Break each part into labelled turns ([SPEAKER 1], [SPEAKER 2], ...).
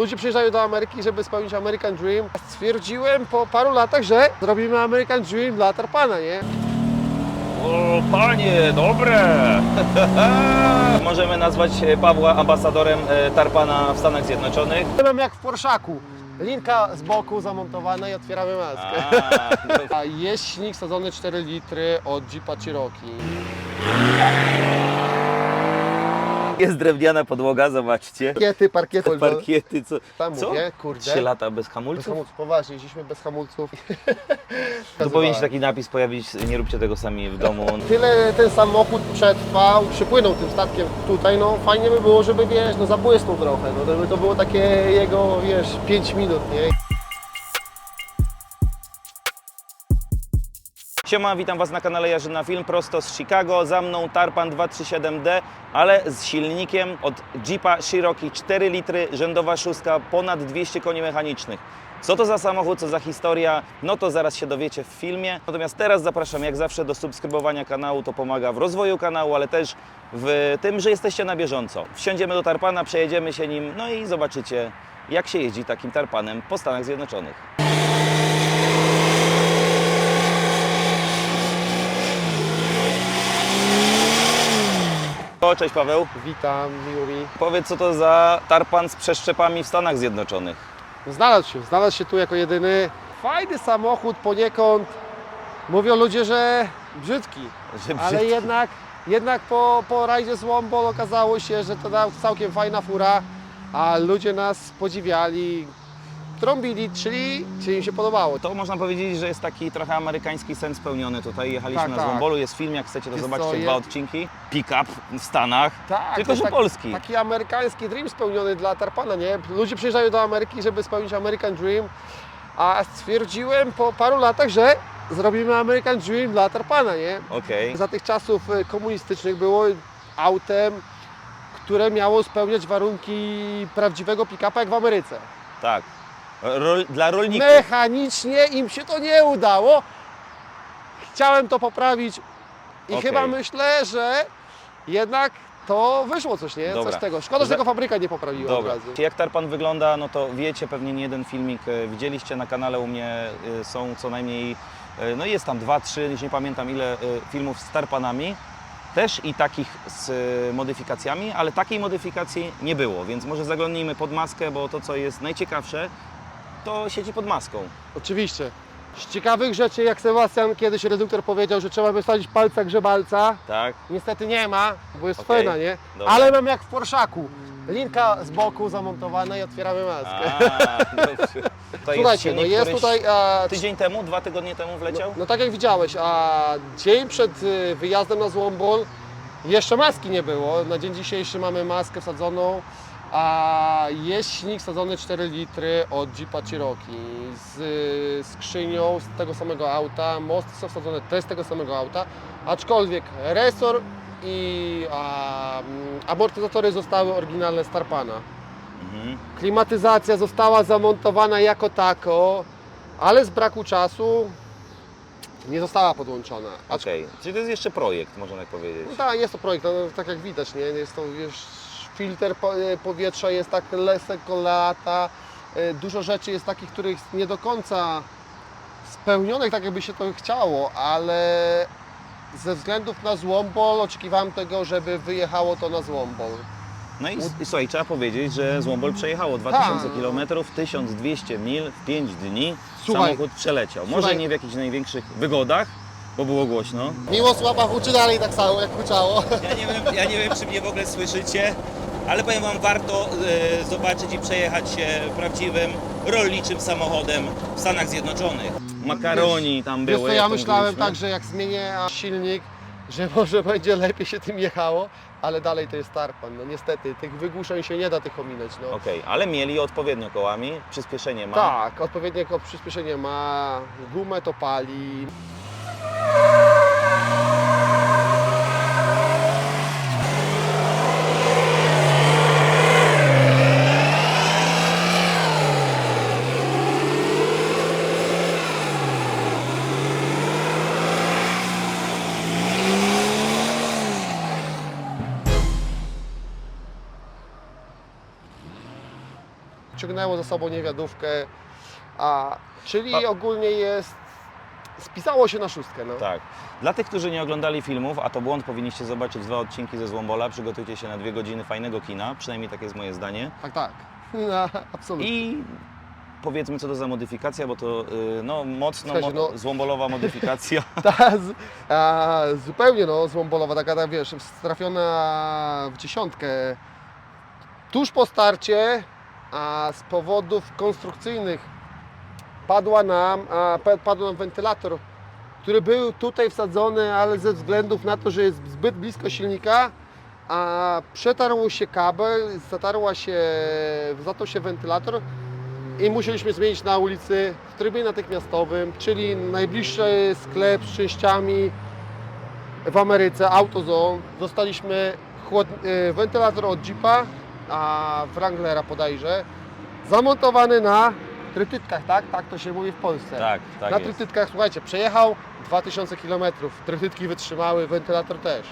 [SPEAKER 1] ludzie przyjeżdżają do Ameryki, żeby spełnić American Dream. Stwierdziłem po paru latach, że zrobimy American Dream dla Tarpana, nie?
[SPEAKER 2] O, panie, dobre! Możemy nazwać Pawła ambasadorem e, Tarpana w Stanach Zjednoczonych.
[SPEAKER 1] Mam jak w Porszaku. Linka z boku zamontowana i otwieramy maskę.
[SPEAKER 2] A,
[SPEAKER 1] A jest silnik sadzony 4 litry od Jeepa Cherokee.
[SPEAKER 2] Jest drewniana podłoga, zobaczcie.
[SPEAKER 1] Parkiety, parkiety.
[SPEAKER 2] Parkiety, co?
[SPEAKER 1] Tam
[SPEAKER 2] co?
[SPEAKER 1] mówię, kurde.
[SPEAKER 2] Trzy lata bez
[SPEAKER 1] Bez
[SPEAKER 2] hamulców?
[SPEAKER 1] hamulców, poważnie, jeździliśmy bez hamulców.
[SPEAKER 2] Tu powinien się taki napis pojawić, nie róbcie tego sami w domu.
[SPEAKER 1] Tyle ten samochód przetrwał, przypłynął tym statkiem tutaj, no fajnie by było, żeby wiesz, no zabłysnął trochę, no to by to było takie jego, wiesz, 5 minut, nie?
[SPEAKER 2] Siema, witam Was na kanale Jarzyna Film, prosto z Chicago. Za mną Tarpan 237D, ale z silnikiem od Jeepa Cherokee 4 litry, rzędowa szóstka, ponad 200 koni mechanicznych. Co to za samochód, co za historia, no to zaraz się dowiecie w filmie. Natomiast teraz zapraszam jak zawsze do subskrybowania kanału, to pomaga w rozwoju kanału, ale też w tym, że jesteście na bieżąco. Wsiądziemy do Tarpana, przejedziemy się nim, no i zobaczycie jak się jeździ takim Tarpanem po Stanach Zjednoczonych. O, cześć Paweł.
[SPEAKER 1] Witam, mi.
[SPEAKER 2] Powiedz, co to za tarpan z przeszczepami w Stanach Zjednoczonych?
[SPEAKER 1] Znalazł się, znalazł się tu jako jedyny. Fajny samochód poniekąd. Mówią ludzie, że brzydki,
[SPEAKER 2] Że
[SPEAKER 1] ale
[SPEAKER 2] brzydki.
[SPEAKER 1] jednak, jednak po, po rajdzie z Wombol okazało się, że to całkiem fajna fura, a ludzie nas podziwiali, trąbili, czyli, czyli im się podobało.
[SPEAKER 2] To można powiedzieć, że jest taki trochę amerykański sen spełniony tutaj. Jechaliśmy
[SPEAKER 1] Tak,
[SPEAKER 2] na
[SPEAKER 1] tak.
[SPEAKER 2] Złombolu, jest film, jak chcecie to
[SPEAKER 1] Wiesz
[SPEAKER 2] zobaczcie,
[SPEAKER 1] co,
[SPEAKER 2] dwa
[SPEAKER 1] je-
[SPEAKER 2] odcinki. Pick-up w Stanach,
[SPEAKER 1] Tak,
[SPEAKER 2] tylko
[SPEAKER 1] to jest
[SPEAKER 2] że
[SPEAKER 1] tak-
[SPEAKER 2] polski.
[SPEAKER 1] Taki amerykański dream spełniony dla Tarpana, nie? Ludzie przyjeżdżają do Ameryki, żeby spełnić American Dream, a stwierdziłem po paru latach, że zrobimy American Dream dla Tarpana, nie?
[SPEAKER 2] Okej,
[SPEAKER 1] Za tych czasów e, komunistycznych było autem, które miało spełniać warunki prawdziwego pick-upa jak w Ameryce.
[SPEAKER 2] tak. Rol, dla rolników.
[SPEAKER 1] Mechanicznie im się to nie udało. Chciałem to poprawić i
[SPEAKER 2] Okej.
[SPEAKER 1] chyba myślę, że jednak to wyszło coś, nie?
[SPEAKER 2] Dobra.
[SPEAKER 1] Coś z tego. Szkoda, że
[SPEAKER 2] Za-
[SPEAKER 1] tego fabryka nie poprawiła od
[SPEAKER 2] Dobra.
[SPEAKER 1] razu.
[SPEAKER 2] Jak tarpan wygląda, no to wiecie, pewnie nie jeden filmik e, widzieliście na kanale u mnie, e, są co najmniej, e, no jest tam dwa, trzy, już nie pamiętam ile e, filmów z tarpanami. Też i takich z e, modyfikacjami, ale takiej modyfikacji nie było, więc może zaglądnijmy pod maskę, bo to co jest najciekawsze, to siedzi pod maską.
[SPEAKER 1] Oczywiście. Z ciekawych rzeczy, jak Sebastian kiedyś reduktor powiedział, że trzeba wysadzić palca grzebalca,
[SPEAKER 2] Tak?
[SPEAKER 1] niestety nie ma, bo jest
[SPEAKER 2] Okej.
[SPEAKER 1] fena, nie?
[SPEAKER 2] Dobra.
[SPEAKER 1] Ale mam jak w Porszaku. Linka z boku zamontowana i otwieramy maskę.
[SPEAKER 2] A, dobrze. To
[SPEAKER 1] Słuchajcie, no
[SPEAKER 2] silnik,
[SPEAKER 1] jest
[SPEAKER 2] któryś
[SPEAKER 1] tutaj a,
[SPEAKER 2] Tydzień temu, dwa tygodnie temu wleciał?
[SPEAKER 1] No tak jak widziałeś, a dzień przed y, wyjazdem na Złombol jeszcze maski nie było. Na dzień dzisiejszy mamy maskę wsadzoną, a jest silnik wsadzony 4 litry od Jeepa Cherokee z y, skrzynią z tego samego auta, mosty są wsadzone też z tego samego auta, aczkolwiek resor i a, mm, amortyzatory zostały oryginalne z Tarpana.
[SPEAKER 2] Mhm.
[SPEAKER 1] Klimatyzacja została zamontowana jako tako, ale z braku czasu nie została podłączona.
[SPEAKER 2] Okej, czyli to jest jeszcze projekt, można tak powiedzieć.
[SPEAKER 1] no tak, jest to projekt, no, tak jak widać, nie? Jest to, wiesz, filtr e, powietrza jest tak lekko lata, e, dużo rzeczy jest takich, których nie do końca spełnionych tak jakby się to chciało, ale ze względów na Złombol oczekiwałem tego, żeby wyjechało to na Złombol.
[SPEAKER 2] No i, i słuchaj, trzeba powiedzieć, że Złombol przejechało 2000
[SPEAKER 1] Tak.
[SPEAKER 2] km, 1200 mil w 5 dni.
[SPEAKER 1] Słuchaj.
[SPEAKER 2] Samochód przeleciał. Może
[SPEAKER 1] Słuchaj.
[SPEAKER 2] nie w jakichś największych wygodach, bo było głośno.
[SPEAKER 1] Miło słaba huczy dalej tak samo jak huczało.
[SPEAKER 3] Ja nie, wiem, ja nie wiem, czy mnie w ogóle słyszycie, ale powiem Wam, warto e, zobaczyć i przejechać się prawdziwym, rolniczym samochodem w Stanach Zjednoczonych.
[SPEAKER 2] Makaroni tam
[SPEAKER 1] Wiesz
[SPEAKER 2] były.
[SPEAKER 1] co,
[SPEAKER 2] jak
[SPEAKER 1] ja myślałem tak, że jak zmienię silnik, że może będzie lepiej się tym jechało, ale dalej to jest Tarpan. No niestety, tych wygłuszeń się nie da tych ominąć. No.
[SPEAKER 2] Okej, ale mieli odpowiednio kołami, przyspieszenie ma.
[SPEAKER 1] Tak, odpowiednie przyspieszenie ma, gumę to pali. Ciągnęło za sobą niewiadówkę, a, czyli
[SPEAKER 2] A-
[SPEAKER 1] ogólnie jest, spisało się na szóstkę. No.
[SPEAKER 2] Tak. Dla tych, którzy nie oglądali filmów, a to błąd, powinniście zobaczyć dwa odcinki ze Złombola. Przygotujcie się na dwie godziny fajnego kina, przynajmniej takie jest moje zdanie.
[SPEAKER 1] tak. tak. No, absolutnie.
[SPEAKER 2] I powiedzmy, co to za modyfikacja, bo to y, no, mocno
[SPEAKER 1] Słuchajcie,
[SPEAKER 2] mo-
[SPEAKER 1] no-
[SPEAKER 2] złombolowa modyfikacja.
[SPEAKER 1] Ta, z, a, zupełnie no, złombolowa, taka, taka wiesz, trafiona w dziesiątkę. Tuż po starcie, a z powodów konstrukcyjnych padła nam, padł nam wentylator, który był tutaj wsadzony, ale ze względów na to, że jest zbyt blisko silnika, a przetarł się kabel, zatarła się, zatarł się wentylator i musieliśmy zmienić na ulicy w trybie natychmiastowym, czyli najbliższy sklep z częściami w Ameryce, AutoZone. Dostaliśmy y, wentylator od Jeepa, a Wranglera podajże, zamontowany na trytytkach, tak? Tak to się mówi w Polsce.
[SPEAKER 2] tak, tak
[SPEAKER 1] na
[SPEAKER 2] jest.
[SPEAKER 1] trytytkach, słuchajcie, przejechał 2000 km, trytytki wytrzymały, wentylator też.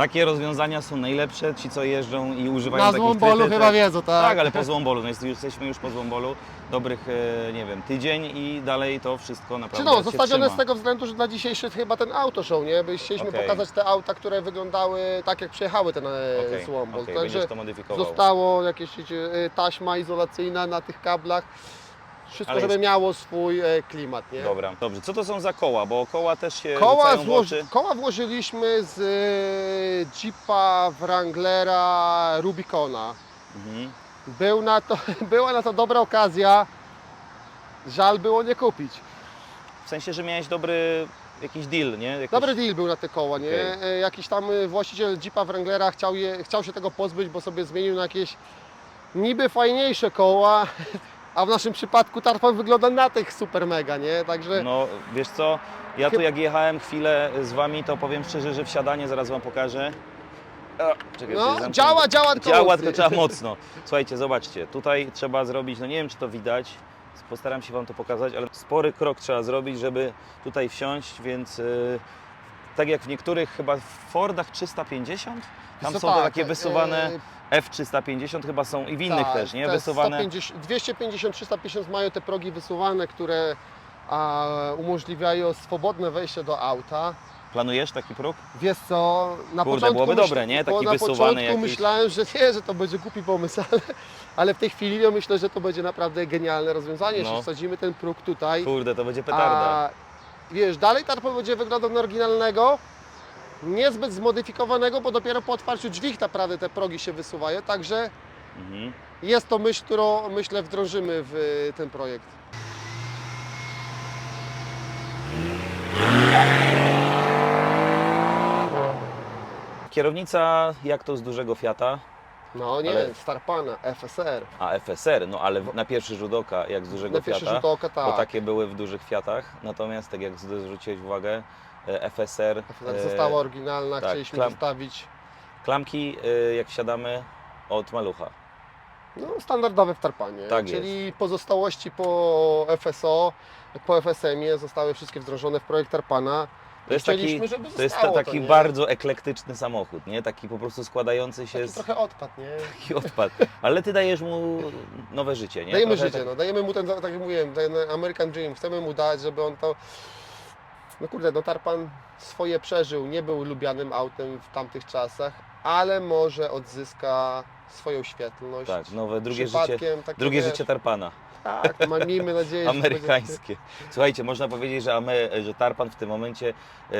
[SPEAKER 2] Takie rozwiązania są najlepsze, ci co jeżdżą i używają
[SPEAKER 1] Na
[SPEAKER 2] takich
[SPEAKER 1] Złombolu chyba wiedzą, tak?
[SPEAKER 2] Tak, ale po Złombolu, no jest, jesteśmy już po Złombolu, dobrych, e, nie wiem, tydzień i dalej to wszystko
[SPEAKER 1] Czy
[SPEAKER 2] naprawdę
[SPEAKER 1] no,
[SPEAKER 2] się
[SPEAKER 1] zostawione
[SPEAKER 2] trzyma.
[SPEAKER 1] z tego względu, że na dzisiejszy chyba ten auto show, nie? By chcieliśmy
[SPEAKER 2] Okej.
[SPEAKER 1] pokazać te auta, które wyglądały tak, jak przyjechały ten
[SPEAKER 2] Okej,
[SPEAKER 1] okay, Złombol.
[SPEAKER 2] okej,
[SPEAKER 1] Także
[SPEAKER 2] będziesz to modyfikował.
[SPEAKER 1] zostało jakieś e, taśma izolacyjna na tych kablach. Wszystko,
[SPEAKER 2] Ale
[SPEAKER 1] żeby
[SPEAKER 2] jest-
[SPEAKER 1] miało swój e, klimat, nie?
[SPEAKER 2] Dobra, dobrze. Co to są za koła? Bo koła też się
[SPEAKER 1] Koła,
[SPEAKER 2] rzucają w
[SPEAKER 1] złoży,
[SPEAKER 2] oczy.
[SPEAKER 1] koła włożyliśmy z e, Jeepa Wranglera Rubicona.
[SPEAKER 2] Mhm.
[SPEAKER 1] Był na to, była na to dobra okazja. Żal było nie kupić.
[SPEAKER 2] W sensie, że miałeś dobry jakiś deal, nie?
[SPEAKER 1] Dobry deal był na te koła, nie?
[SPEAKER 2] Okej.
[SPEAKER 1] E, Jakiś tam e, właściciel Jeepa Wranglera chciał, je, chciał się tego pozbyć, bo sobie zmienił na jakieś niby fajniejsze koła, a w naszym przypadku Tarpan wygląda na tych super mega, nie? Także
[SPEAKER 2] No, wiesz co, ja tu jak jechałem chwilę z Wami, to powiem szczerze, że wsiadanie, zaraz Wam pokażę. O, czekaj,
[SPEAKER 1] no, działa, działa tylko
[SPEAKER 2] Działa,
[SPEAKER 1] mocniej.
[SPEAKER 2] tylko trzeba mocno. Słuchajcie, zobaczcie, tutaj trzeba zrobić, no nie wiem czy to widać, postaram się Wam to pokazać, ale spory krok trzeba zrobić, żeby tutaj wsiąść, więc yy, tak jak w niektórych chyba Fordach 350, tam
[SPEAKER 1] Co
[SPEAKER 2] są te
[SPEAKER 1] tak,
[SPEAKER 2] takie
[SPEAKER 1] e,
[SPEAKER 2] wysuwane F350 chyba są i w innych
[SPEAKER 1] tak,
[SPEAKER 2] też, nie?
[SPEAKER 1] te
[SPEAKER 2] Wysuwane.
[SPEAKER 1] 150, 250, 350 mają te progi wysuwane, które a, umożliwiają swobodne wejście do auta.
[SPEAKER 2] Planujesz taki próg?
[SPEAKER 1] Wiesz co, na
[SPEAKER 2] Kurde,
[SPEAKER 1] początku
[SPEAKER 2] byłoby
[SPEAKER 1] myśl-
[SPEAKER 2] dobre, nie? Taki
[SPEAKER 1] na
[SPEAKER 2] wysuwany
[SPEAKER 1] początku
[SPEAKER 2] jakiś.
[SPEAKER 1] myślałem, że nie, że to będzie głupi pomysł, ale, ale w tej chwili ja myślę, że to będzie naprawdę genialne rozwiązanie,
[SPEAKER 2] No.
[SPEAKER 1] jeśli wsadzimy ten próg tutaj.
[SPEAKER 2] Kurde, to będzie petarda.
[SPEAKER 1] A wiesz, dalej tarpa będzie wyglądał na oryginalnego, niezbyt zmodyfikowanego, bo dopiero po otwarciu tak naprawdę te progi się wysuwają, także
[SPEAKER 2] Mhm.
[SPEAKER 1] jest to myśl, którą myślę wdrożymy w y, ten projekt.
[SPEAKER 2] Kierownica jak to z dużego Fiata,
[SPEAKER 1] No nie,
[SPEAKER 2] Ale-
[SPEAKER 1] Starpana, FSR.
[SPEAKER 2] a FSR, no ale na pierwszy rzut oka jak z dużego
[SPEAKER 1] Na pierwszy
[SPEAKER 2] Fiata,
[SPEAKER 1] rzut oka tak.
[SPEAKER 2] bo takie były w dużych Fiatach, natomiast tak jak zwróciłeś uwagę, FSR,
[SPEAKER 1] FSR
[SPEAKER 2] e,
[SPEAKER 1] została oryginalna,
[SPEAKER 2] tak,
[SPEAKER 1] chcieliśmy
[SPEAKER 2] klam-
[SPEAKER 1] zostawić
[SPEAKER 2] klamki e, jak wsiadamy od malucha.
[SPEAKER 1] no, standardowe w Tarpanie,
[SPEAKER 2] Tak
[SPEAKER 1] czyli pozostałości po FSO, po FSM-ie zostały wszystkie wdrożone w projekt Tarpana.
[SPEAKER 2] To jest
[SPEAKER 1] Chcieliśmy,
[SPEAKER 2] taki,
[SPEAKER 1] żeby
[SPEAKER 2] to jest ta, taki
[SPEAKER 1] nie?
[SPEAKER 2] bardzo eklektyczny samochód, nie? Taki po prostu składający się
[SPEAKER 1] Taki
[SPEAKER 2] z
[SPEAKER 1] trochę odpad, nie?
[SPEAKER 2] taki odpad. Ale ty dajesz mu nowe życie, nie?
[SPEAKER 1] Dajemy
[SPEAKER 2] Trochę
[SPEAKER 1] życie,
[SPEAKER 2] tak-
[SPEAKER 1] no, dajemy mu ten, tak jak mówiłem, ten American Dream, chcemy mu dać, żeby on to... No kurde, no Tarpan swoje przeżył, nie był lubianym autem w tamtych czasach, ale może odzyska swoją świetlność.
[SPEAKER 2] Tak, nowe, drugie życie,
[SPEAKER 1] takie,
[SPEAKER 2] drugie
[SPEAKER 1] wiesz,
[SPEAKER 2] życie Tarpana.
[SPEAKER 1] Tak, no, miejmy nadzieję, że to będzie-
[SPEAKER 2] amerykańskie. Słuchajcie, można powiedzieć, że, Ame- że Tarpan w tym momencie e,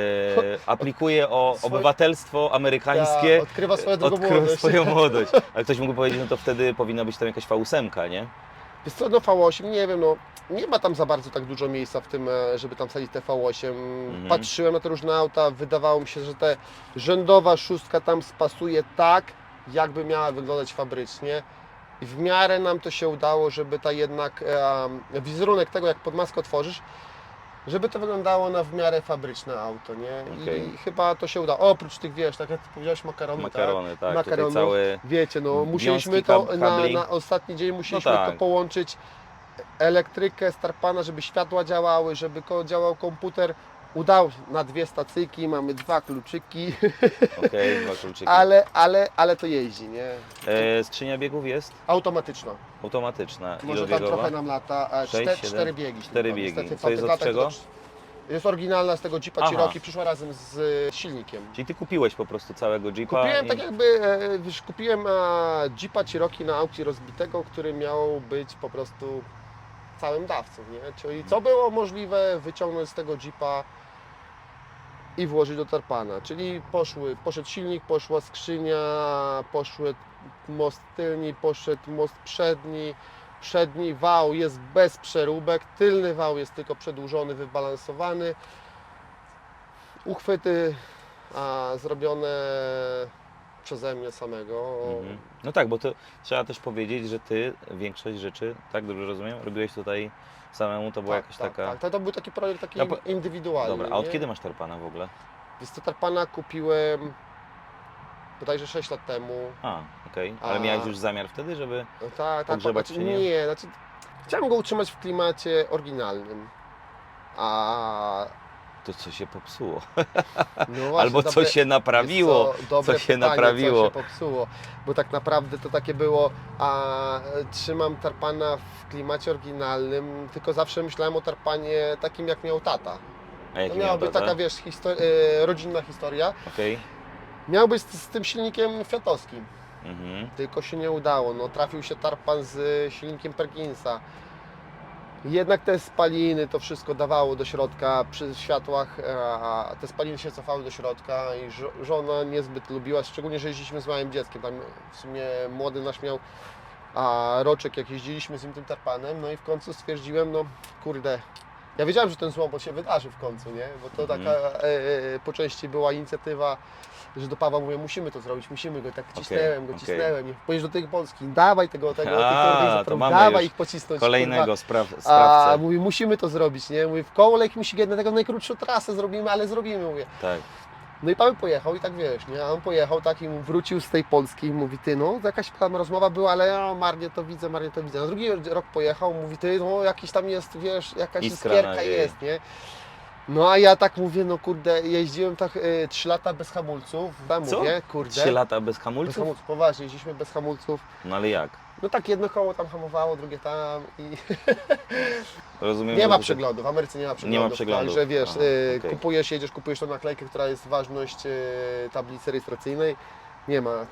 [SPEAKER 2] aplikuje o
[SPEAKER 1] Swoje-
[SPEAKER 2] obywatelstwo amerykańskie.
[SPEAKER 1] Tak, odkrywa swoją
[SPEAKER 2] odkrywa
[SPEAKER 1] młodość.
[SPEAKER 2] swoją młodość. Ale ktoś mógłby powiedzieć, no to wtedy powinna być tam jakaś V8, nie?
[SPEAKER 1] Wiesz co, no V8, nie wiem, no nie ma tam za bardzo tak dużo miejsca w tym, e, żeby tam wsadzić te V8.
[SPEAKER 2] Mhm.
[SPEAKER 1] Patrzyłem na te różne auta, wydawało mi się, że te rzędowa szóstka tam spasuje tak, jakby miała wyglądać fabrycznie. I w miarę nam to się udało, żeby ta jednak e, wizerunek tego, jak pod maskę otworzysz, żeby to wyglądało na w miarę fabryczne auto, nie?
[SPEAKER 2] Okej.
[SPEAKER 1] I chyba to się udało. Oprócz tych, wiesz, tak jak ty powiedziałeś, makarony,
[SPEAKER 2] Makarony, tak.
[SPEAKER 1] Makaronów.
[SPEAKER 2] Tutaj cały...
[SPEAKER 1] tak? Wiecie, no musieliśmy to
[SPEAKER 2] kab-
[SPEAKER 1] na,
[SPEAKER 2] kabli.
[SPEAKER 1] na ostatni dzień musieliśmy
[SPEAKER 2] No tak.
[SPEAKER 1] to połączyć elektrykę, starpana, żeby światła działały, żeby ko- działał komputer Udało się na dwie stacyjki, mamy dwa kluczyki,
[SPEAKER 2] Okej, dwa kluczyki.
[SPEAKER 1] ale, ale, ale to jeździ, nie?
[SPEAKER 2] E, skrzynia biegów jest
[SPEAKER 1] Automatyczna.
[SPEAKER 2] automatyczna.
[SPEAKER 1] Może tam
[SPEAKER 2] Ilobiegowa?
[SPEAKER 1] trochę nam lata.
[SPEAKER 2] Sześć,
[SPEAKER 1] cztery,
[SPEAKER 2] siedem?
[SPEAKER 1] cztery biegi.
[SPEAKER 2] Cztery
[SPEAKER 1] tylko.
[SPEAKER 2] biegi.
[SPEAKER 1] Niestety w
[SPEAKER 2] Co jest od czego?
[SPEAKER 1] Jest oryginalna z tego Jeepa
[SPEAKER 2] Aha.
[SPEAKER 1] Cherokee, przyszła razem z silnikiem.
[SPEAKER 2] Czyli ty kupiłeś po prostu całego Jeepa
[SPEAKER 1] Kupiłem
[SPEAKER 2] i...
[SPEAKER 1] tak jakby, e, wiesz, kupiłem e, Jeepa Cherokee na aukcji rozbitego, który miał być po prostu całym dawcą, nie? Czyli co było możliwe wyciągnąć z tego Jeepa i włożyć do tarpana. Czyli poszły, poszedł silnik, poszła skrzynia, poszły most tylni, poszedł most przedni, przedni wał jest bez przeróbek, tylny wał jest tylko przedłużony, wybalansowany. Uchwyty a, zrobione przeze mnie samego.
[SPEAKER 2] Mhm. No tak, bo to trzeba też powiedzieć, że ty większość rzeczy, tak dobrze rozumiem, robiłeś tutaj samemu, to była
[SPEAKER 1] Tak,
[SPEAKER 2] jakaś
[SPEAKER 1] tak,
[SPEAKER 2] taka...
[SPEAKER 1] Tak, to, to był taki projekt taki
[SPEAKER 2] po-
[SPEAKER 1] indywidualny.
[SPEAKER 2] Dobra, a od
[SPEAKER 1] nie?
[SPEAKER 2] kiedy masz tarpana w ogóle?
[SPEAKER 1] Więc to tarpana kupiłem bodajże 6 lat temu.
[SPEAKER 2] A, okej. Ale
[SPEAKER 1] A-
[SPEAKER 2] miałeś już zamiar wtedy, żeby...
[SPEAKER 1] No tak, tak,
[SPEAKER 2] Pogrzebać
[SPEAKER 1] znaczy,
[SPEAKER 2] czy nie?
[SPEAKER 1] nie, znaczy chciałem go utrzymać w klimacie oryginalnym. A
[SPEAKER 2] To co się popsuło?
[SPEAKER 1] no właśnie,
[SPEAKER 2] Albo co
[SPEAKER 1] dobre-
[SPEAKER 2] się naprawiło?
[SPEAKER 1] Co, dobre
[SPEAKER 2] co się
[SPEAKER 1] pytanie,
[SPEAKER 2] naprawiło?
[SPEAKER 1] Co się popsuło, bo tak naprawdę to takie było, a trzymam tarpana w klimacie oryginalnym, tylko zawsze myślałem o tarpanie takim jak miał tata.
[SPEAKER 2] A
[SPEAKER 1] To miała być
[SPEAKER 2] tata?
[SPEAKER 1] taka, wiesz, histo- e, rodzinna historia. Miał być z, z tym silnikiem fiatowskim,
[SPEAKER 2] Mhm.
[SPEAKER 1] tylko się nie udało. No, trafił się tarpan z silnikiem Perkinsa. Jednak te spaliny, to wszystko dawało do środka przy światłach, a te spaliny się cofały do środka i żo- żona niezbyt lubiła, szczególnie, że jeździliśmy z małym dzieckiem. Tam w sumie młody nasz miał a, roczek, jak jeździliśmy z nim tym tarpanem, no i w końcu stwierdziłem, no kurde, ja wiedziałem, że ten złomot się wydarzy w końcu, nie? Bo to
[SPEAKER 2] Mhm.
[SPEAKER 1] taka e, e, po części była inicjatywa, że do Pawła mówię, musimy to zrobić, musimy go, tak cisnęłem go,
[SPEAKER 2] okej.
[SPEAKER 1] cisnęłem, okay. pojedź do tej Polski, dawaj tego, tego, tych
[SPEAKER 2] A,
[SPEAKER 1] organizatorów,
[SPEAKER 2] to mamy
[SPEAKER 1] dawaj
[SPEAKER 2] już
[SPEAKER 1] ich pocisnąć,
[SPEAKER 2] Kolejnego spraw,
[SPEAKER 1] A
[SPEAKER 2] sprawcę.
[SPEAKER 1] mówi, musimy to zrobić, nie? Mówi, w kołolek musi jedną taką najkrótszą trasę zrobimy, ale zrobimy, mówię.
[SPEAKER 2] Tak.
[SPEAKER 1] No i Paweł pojechał i tak wiesz, nie? A on pojechał tak i mu wrócił z tej Polski i mówi, ty no, jakaś tam rozmowa była, ale o, marnie to widzę, marnie to widzę. Na drugi rok pojechał, mówi, ty no, jakiś tam jest, wiesz, jakaś
[SPEAKER 2] Iskra
[SPEAKER 1] iskierka jest, nie? No a ja tak mówię, no kurde, jeździłem tak y, 3 lata bez hamulców, tam
[SPEAKER 2] Co?
[SPEAKER 1] mówię, kurde.
[SPEAKER 2] Trzy lata bez
[SPEAKER 1] Bez
[SPEAKER 2] hamulców?
[SPEAKER 1] hamulców, poważnie, jeździliśmy bez hamulców.
[SPEAKER 2] No ale jak?
[SPEAKER 1] No tak jedno koło tam hamowało, drugie tam i
[SPEAKER 2] Rozumiem,
[SPEAKER 1] nie
[SPEAKER 2] że
[SPEAKER 1] ma
[SPEAKER 2] to-
[SPEAKER 1] przeglądu, w Ameryce nie ma przeglądów.
[SPEAKER 2] przeglądów.
[SPEAKER 1] Także wiesz,
[SPEAKER 2] Aha,
[SPEAKER 1] y,
[SPEAKER 2] okej.
[SPEAKER 1] kupujesz, jedziesz, kupujesz tą naklejkę, która jest ważność y, tablicy rejestracyjnej. Nie ma.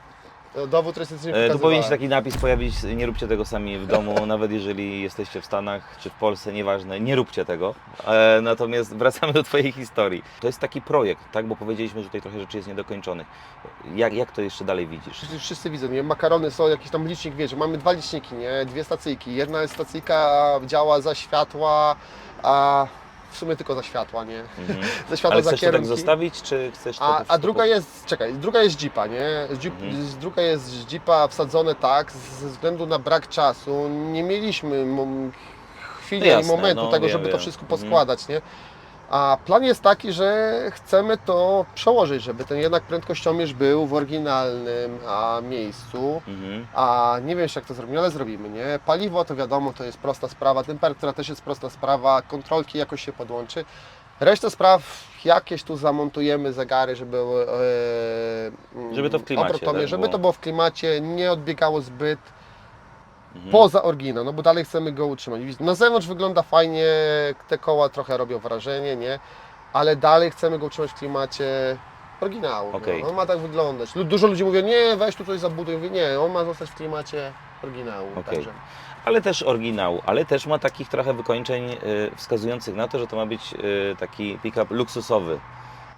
[SPEAKER 1] Dowód rejestracyjny
[SPEAKER 2] E, Tu powinien się taki napis pojawić, nie róbcie tego sami w domu, nawet jeżeli jesteście w Stanach czy w Polsce, nieważne, nie róbcie tego. E, natomiast wracamy do Twojej historii. To jest taki projekt, tak? Bo powiedzieliśmy, że tutaj trochę rzeczy jest niedokończonych. Jak, jak to jeszcze dalej widzisz?
[SPEAKER 1] Wszyscy- Wszyscy widzą, nie? Makarony są, jakiś tam licznik, wiecie, mamy dwa liczniki, nie? Dwie stacyjki. Jedna stacyjka, działa za światła, a w sumie tylko za światła, nie?
[SPEAKER 2] Mhm.
[SPEAKER 1] Za światła,
[SPEAKER 2] Ale
[SPEAKER 1] za
[SPEAKER 2] chcesz to tak
[SPEAKER 1] kierunki.
[SPEAKER 2] zostawić, czy chcesz to
[SPEAKER 1] A, a druga
[SPEAKER 2] po-
[SPEAKER 1] jest, czekaj, druga jest Jeepa, nie? Z Jeep,
[SPEAKER 2] Mhm.
[SPEAKER 1] z druga jest z Jeepa wsadzone tak, ze względu na brak czasu. Nie mieliśmy mom- chwili
[SPEAKER 2] No jasne,
[SPEAKER 1] i momentu
[SPEAKER 2] no
[SPEAKER 1] tego,
[SPEAKER 2] wiem,
[SPEAKER 1] żeby to
[SPEAKER 2] wiem.
[SPEAKER 1] wszystko
[SPEAKER 2] Mhm.
[SPEAKER 1] poskładać, nie? A plan jest taki, że chcemy to przełożyć, żeby ten jednak prędkościomierz był w oryginalnym a, miejscu.
[SPEAKER 2] Mhm.
[SPEAKER 1] A nie wiem jeszcze jak to zrobimy, ale zrobimy, nie? Paliwo to wiadomo, to jest prosta sprawa, temperatura też jest prosta sprawa, kontrolki jakoś się podłączy. Resztę spraw jakieś tu zamontujemy zegary, żeby e,
[SPEAKER 2] Żeby to w klimacie,
[SPEAKER 1] obrotomierz,
[SPEAKER 2] tak
[SPEAKER 1] żeby
[SPEAKER 2] było.
[SPEAKER 1] to było w klimacie, nie odbiegało zbyt. Poza oryginał, no bo dalej chcemy go utrzymać. Na zewnątrz wygląda fajnie, te koła trochę robią wrażenie, nie? Ale dalej chcemy go utrzymać w klimacie oryginału.
[SPEAKER 2] Okej.
[SPEAKER 1] No. On ma tak wyglądać. Dużo ludzi mówi, nie, weź tu coś zabuduj. Mówię, nie, on ma zostać w klimacie oryginału.
[SPEAKER 2] Okej.
[SPEAKER 1] Także.
[SPEAKER 2] Ale też oryginał, ale też ma takich trochę wykończeń y, wskazujących na to, że to ma być y, taki pick-up luksusowy.